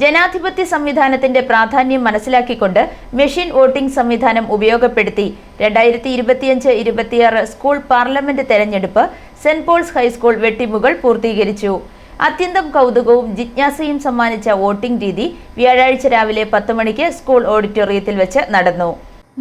ജനാധിപത്യ സംവിധാനത്തിന്റെ പ്രാധാന്യം മനസ്സിലാക്കിക്കൊണ്ട് മെഷീൻ വോട്ടിംഗ് സംവിധാനം ഉപയോഗപ്പെടുത്തി. രണ്ടായിരത്തി ഇരുപത്തിയഞ്ച് ഇരുപത്തിയാറ് സ്കൂൾ പാർലമെന്റ് തെരഞ്ഞെടുപ്പ് Saint Paul's high school Vettimukal പൂർത്തീകരിച്ചു. അത്യന്തം കൗതുകവും ജിജ്ഞാസയും സമ്മാനിച്ച വോട്ടിംഗ് രീതി വ്യാഴാഴ്ച രാവിലെ പത്ത് മണിക്ക് സ്കൂൾ ഓഡിറ്റോറിയത്തിൽ വെച്ച് നടന്നു.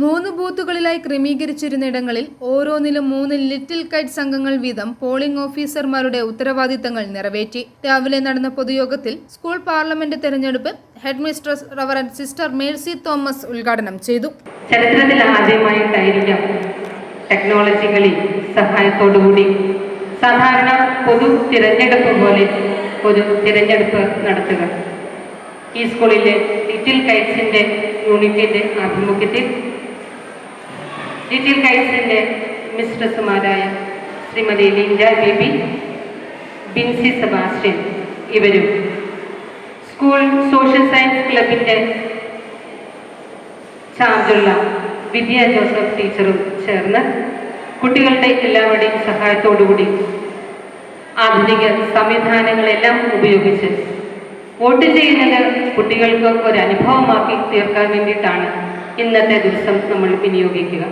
മൂന്ന് ബൂത്തുകളിലായി ക്രമീകരിച്ചിരുന്നിടങ്ങളിൽ ഓരോന്നിലും മൂന്ന് ലിറ്റിൽ കൈറ്റ് സംഘങ്ങൾ വീതം പോളിംഗ് ഓഫീസർമാരുടെ ഉത്തരവാദിത്തങ്ങൾ നിറവേറ്റി. രാവിലെ നടന്ന പൊതുയോഗത്തിൽ സ്കൂൾ പാർലമെന്റ് തെരഞ്ഞെടുപ്പ് headmistress reverend sister Mercy Thomas ഉദ്ഘാടനം ചെയ്തു. ചരിത്രത്തിൽ ആദ്യമായിട്ടായിരിക്കാം ടെക്നോളജികളിൽ സഹായത്തോടുകൂടി. സാധാരണ പൊതു തിരഞ്ഞെടുപ്പ് പോലെ ഒരു തിരഞ്ഞെടുപ്പ് നടത്തുക. ഈ സ്കൂളിലെ ലിറ്റിൽ കൈറ്റ്സിന്റെ യൂണിറ്റിന്റെ ആഭിമുഖ്യത്തിൽ ലിറ്റിൽ കൈസിന്റെ മിസ്ട്രസ്സുമാരായ ശ്രീമതി ലിൻഡ ബേബി ബിൻസി സെബാസ്റ്റ്യൻ ഇവരും. സ്കൂൾ സോഷ്യൽ സയൻസ് ക്ലബിന്റെ ചാർജുള്ള വിദ്യ ജോസഫ് ടീച്ചറും ചേർന്ന് കുട്ടികളുടെ എല്ലാവരുടെയും സഹായത്തോടുകൂടി ആധുനിക സംവിധാനങ്ങളെല്ലാം ഉപയോഗിച്ച് വോട്ട് ചെയ്യുന്നത് കുട്ടികൾക്ക് ഒരു അനുഭവമാക്കി തീർക്കാൻ വേണ്ടിയിട്ടാണ്. ഇന്നത്തെ ദിവസം നമ്മൾ വിനിയോഗിക്കുക.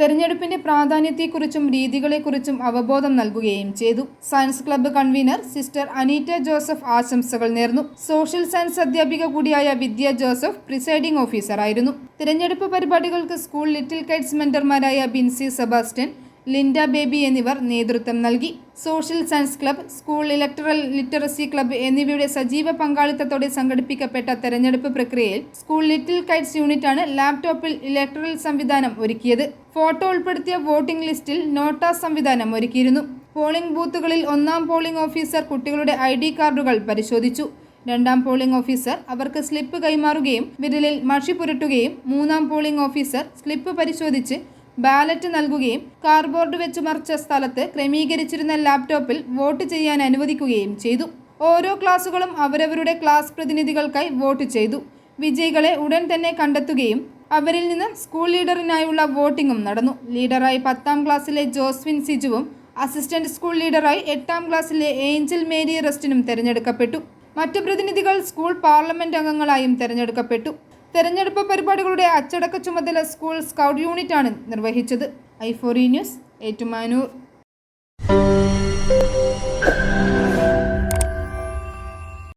തെരഞ്ഞെടുപ്പിന്റെ പ്രാധാന്യത്തെക്കുറിച്ചും രീതികളെക്കുറിച്ചും അവബോധം നൽകുകയും ചെയ്തു. Science club convenor sister Aneeta Joseph ആശംസകൾ നേർന്നു. സോഷ്യൽ സയൻസ് അധ്യാപിക കൂടിയായ വിദ്യ ജോസഫ് പ്രിസൈഡിംഗ് ഓഫീസറായിരുന്നു. തിരഞ്ഞെടുപ്പ് പരിപാടികൾക്ക് സ്കൂൾ ലിറ്റിൽ കൈറ്റ്സ് മെന്റർമാരായ ബിൻസി സെബാസ്റ്റ്യൻ ലിൻഡ ബേബി എന്നിവർ നേതൃത്വം നൽകി. Social science club school electoral literacy club എന്നിവയുടെ സജീവ പങ്കാളിത്തത്തോടെ സംഘടിപ്പിക്കപ്പെട്ട തെരഞ്ഞെടുപ്പ് പ്രക്രിയയിൽ സ്കൂൾ ലിറ്റിൽ കൈറ്റ്സ് യൂണിറ്റാണ് ലാപ്ടോപ്പിൽ ഇലക്ടറൽ സംവിധാനം ഒരുക്കിയത്. ഫോട്ടോ ഉൾപ്പെടുത്തിയ വോട്ടിംഗ് ലിസ്റ്റിൽ നോട്ട സംവിധാനം ഒരുക്കിയിരുന്നു. പോളിംഗ് ബൂത്തുകളിൽ ഒന്നാം പോളിംഗ് ഓഫീസർ കുട്ടികളുടെ ഐ കാർഡുകൾ പരിശോധിച്ചു. രണ്ടാം പോളിംഗ് ഓഫീസർ അവർക്ക് സ്ലിപ്പ് കൈമാറുകയും വിരലിൽ മഷി പുരട്ടുകയും മൂന്നാം പോളിംഗ് ഓഫീസർ സ്ലിപ്പ് പരിശോധിച്ച് ബാലറ്റ് നൽകുകയും കാർഡ്ബോർഡ് വെച്ച് മറിച്ച സ്ഥലത്ത് ക്രമീകരിച്ചിരുന്ന ലാപ്ടോപ്പിൽ വോട്ട് ചെയ്യാൻ അനുവദിക്കുകയും ചെയ്തു. ഓരോ ക്ലാസുകളും അവരവരുടെ ക്ലാസ് പ്രതിനിധികൾക്കായി വോട്ട് ചെയ്തു. വിജയികളെ ഉടൻ തന്നെ കണ്ടെത്തുകയും അവരിൽ നിന്ന് സ്കൂൾ ലീഡറിനായുള്ള വോട്ടിംഗും നടന്നു. ലീഡറായി പത്താം ക്ലാസ്സിലെ ജോസ്വിൻ സിജുവും അസിസ്റ്റന്റ് സ്കൂൾ ലീഡറായി എട്ടാം ക്ലാസ്സിലെ ഏഞ്ചൽ മേരി റസ്റ്റിനും തിരഞ്ഞെടുക്കപ്പെട്ടു. മറ്റു പ്രതിനിധികൾ സ്കൂൾ പാർലമെന്റ് അംഗങ്ങളായും തെരഞ്ഞെടുക്കപ്പെട്ടു. തെരഞ്ഞെടുപ്പ് പരിപാടികളുടെ അച്ചടക്ക ചുമതല സ്കൂൾ സ്കൗട്ട് യൂണിറ്റാണ് നിർവഹിച്ചത്. ഐഫോറി ന്യൂസ് ഏറ്റുമാനൂർ.